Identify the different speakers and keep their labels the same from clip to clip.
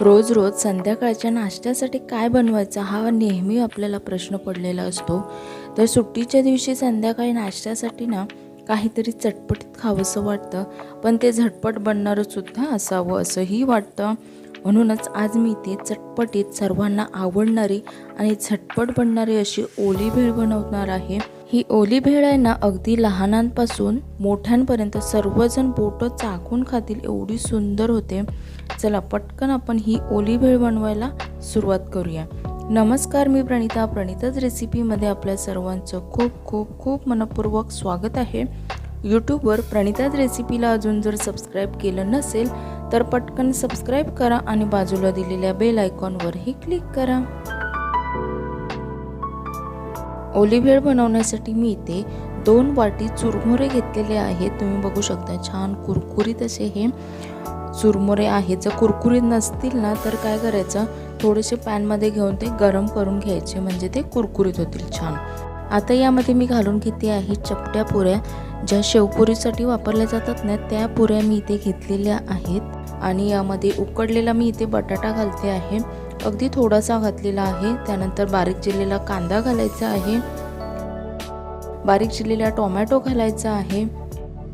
Speaker 1: रोज रोज संध्याकाळच्या नाश्त्यासाठी काय बनवायचं हा नेहमी आपल्याला प्रश्न पडलेला असतो. तर सुट्टीच्या दिवशी संध्याकाळी नाश्त्यासाठी ना काहीतरी चटपटीत खावंसं वाटतं. पण ते झटपट बनणारंसुद्धा असावं असंही वाटतं. म्हणूनच आज मी ते चटपटीत सर्वांना आवडणारी आणि झटपट बनणारी अशी ओली भेळ बनवणार आहे. ही ओली भेळ आहे ना अगदी लहानांपासून मोठ्यांपर्यंत सर्वजण बोटं चाकून खातील एवढी सुंदर होते. चला पटकन आपण ही ओली भेळ बनवायला सुरुवात करूया. नमस्कार मी प्रणिता. प्रणिताच रेसिपीमध्ये आपल्या सर्वांचं खूप खूप खूप मनपूर्वक स्वागत आहे. यूट्यूबवर प्रणिताच रेसिपीला अजून जर सबस्क्राईब केलं नसेल तर पटकन सबस्क्राईब करा आणि बाजूला दिलेल्या बेल आयकॉनवरही क्लिक करा. ओलिव्हेड बनवण्यासाठी मी इथे दोन वाटी चुरमुरे घेतलेले आहेत. तुम्ही बघू शकता छान कुरकुरीत असे हे चुरमुरे आहेत. जर कुरकुरीत नसतील ना तर काय करायचं? थोडेसे पॅनमध्ये घेऊन ते गरम करून घ्यायचे म्हणजे ते कुरकुरीत होतील छान. आता यामध्ये मी घालून घेते आहे चपट्या पुऱ्या ज्या शेवपुरीसाठी वापरल्या जातात ना त्या पुऱ्या मी इथे घेतलेल्या आहेत. आणि यामध्ये उकडलेला मी इथे बटाटा घालते आहे. अगदी थोडासा घातलेला आहे. त्यानंतर बारीक चिरलेला कांदा घालायचा आहे. बारीक चिरलेला टोमॅटो घालायचा आहे.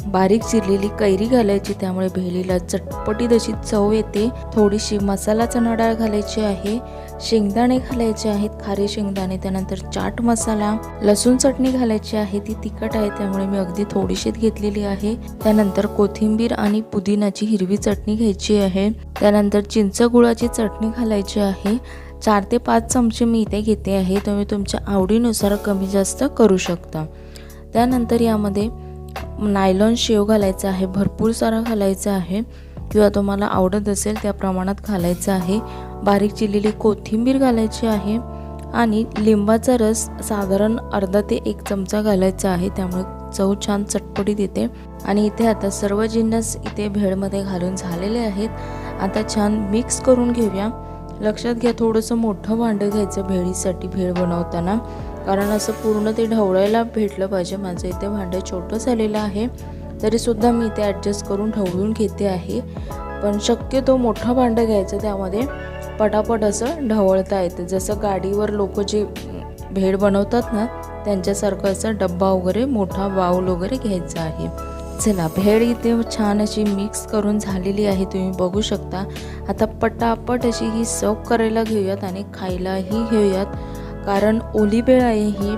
Speaker 1: बारीक चिरलेली कैरी घालायची त्यामुळे भेलीला चटपटीत अशी चव येते. थोडीशी मसाला चणा डाळ घालायची आहे शेंगदाणे घालायचे आहेत खारे शेंगदाणे त्यानंतर चाट मसाला लसूण चटणी घालायची आहे ती तिखट आहे त्यामुळे मी अगदी थोडीशीच घेतलेली आहे. त्यानंतर कोथिंबीर आणि पुदिनाची हिरवी चटणी घ्यायची आहे. त्यानंतर चिंच गुळाची चटणी घालायची आहे. चार ते पाच चमचे मी इथे घेते आहे तुम्ही तुमच्या आवडीनुसार कमी जास्त करू शकता. त्यानंतर यामध्ये नायलॉन शेव घालायचा आहे भरपूर सारा घालायचा आहे. किंवा तुम्हाला आवडत असेल त्या प्रमाणात घालायचं आहे. बारीक चिरलेली कोथिंबीर घालायची आहे. आणि लिंबाचा रस साधारण अर्धा ते एक चमचा घालायचा आहे. त्यामुळे चव छान चटपटीत येते. आणि इथे आता सर्व जिन्नस इथे भेळमध्ये घालून झालेले आहेत. आता छान मिक्स करून घेऊया. लक्षात घ्या थोडंसं मोठं भांडं घ्यायचं भेळीसाठी भेळ बनवताना. कारण असं पूर्ण ते ढवळायला भेटलं पाहिजे. माझं इथे भांडं छोटं झालेलं आहे. तरीसुद्धा मी ते ॲडजस्ट करून ढवळून घेते आहे. पण शक्यतो मोठं भांडं घ्यायचं त्यामध्ये पटापट असं ढवळता येतं. जसं गाडीवर लोक जे भेळ बनवतात ना त्यांच्यासारखं असं डब्बा वगैरे मोठा बाऊल वगैरे घ्यायचा आहे. चला भेळ इथे छान अशी मिक्स करून झालेली आहे. तुम्ही बघू शकता. आता पटापट अशी ही सर्व करायला घेऊयात आणि खायलाही घेऊयात. कारण ओली भेळ आहे ही.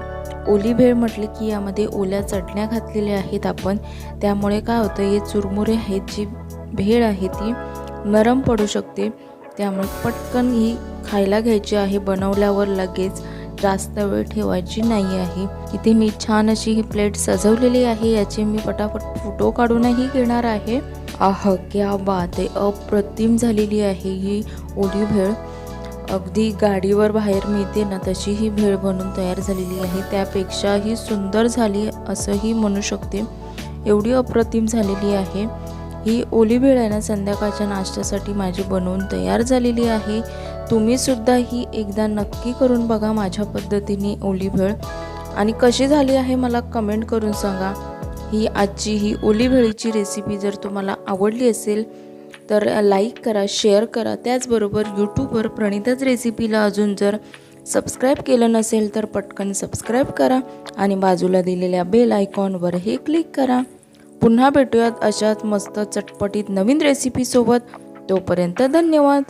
Speaker 1: ओली भेळ की यामध्ये ओल्या चटण्या घातलेल्या आहेत आपण. त्यामुळे काय होतं हे चुरमुरे आहेत जी भेळ आहे ती नरम पडू शकते. त्यामुळे पटकन ही खायला घ्यायची आहे. बनवल्यावर लगेच जास्त वेळ ठेवायची नाही आहे. इथे मी छान अशी ही प्लेट सजवलेली आहे. याचे मी पटापट फोटो काढूनही घेणार आहे. आह क्या बात आहे. अप्रतिम झालेली आहे ही ओली भेळ. अगदी गाडीवर बाहेर मिळते ना तशी ही भेळ बनून तयार झालेली आहे. त्यापेक्षाही सुंदर झाली असंही म्हणू शकते. एवढी अप्रतिम झालेली आहे. ही ओली भेळ आहे ना संध्याकाळच्या नाश्त्यासाठी माझी बनवून तयार झालेली आहे. तुम्हीसुद्धा ही एकदा नक्की करून बघा माझ्या पद्धतीने ओली भेळ. आणि कशी झाली आहे मला कमेंट करून सांगा. ही आजची ही ओली भेळीची रेसिपी जर तुम्हाला आवडली असेल तर लाईक करा शेअर करा. त्याचबरोबर यूट्यूबवर प्रणिताच रेसिपीला अजून जर सबस्क्राईब केलं नसेल तर पटकन सबस्क्राईब करा आणि बाजूला दिलेल्या बेल आयकॉनवर हे क्लिक करा. पुन्हा भेटूयात अशाच मस्त चटपटीत नवीन रेसिपीसोबत तोपर्यंत धन्यवाद.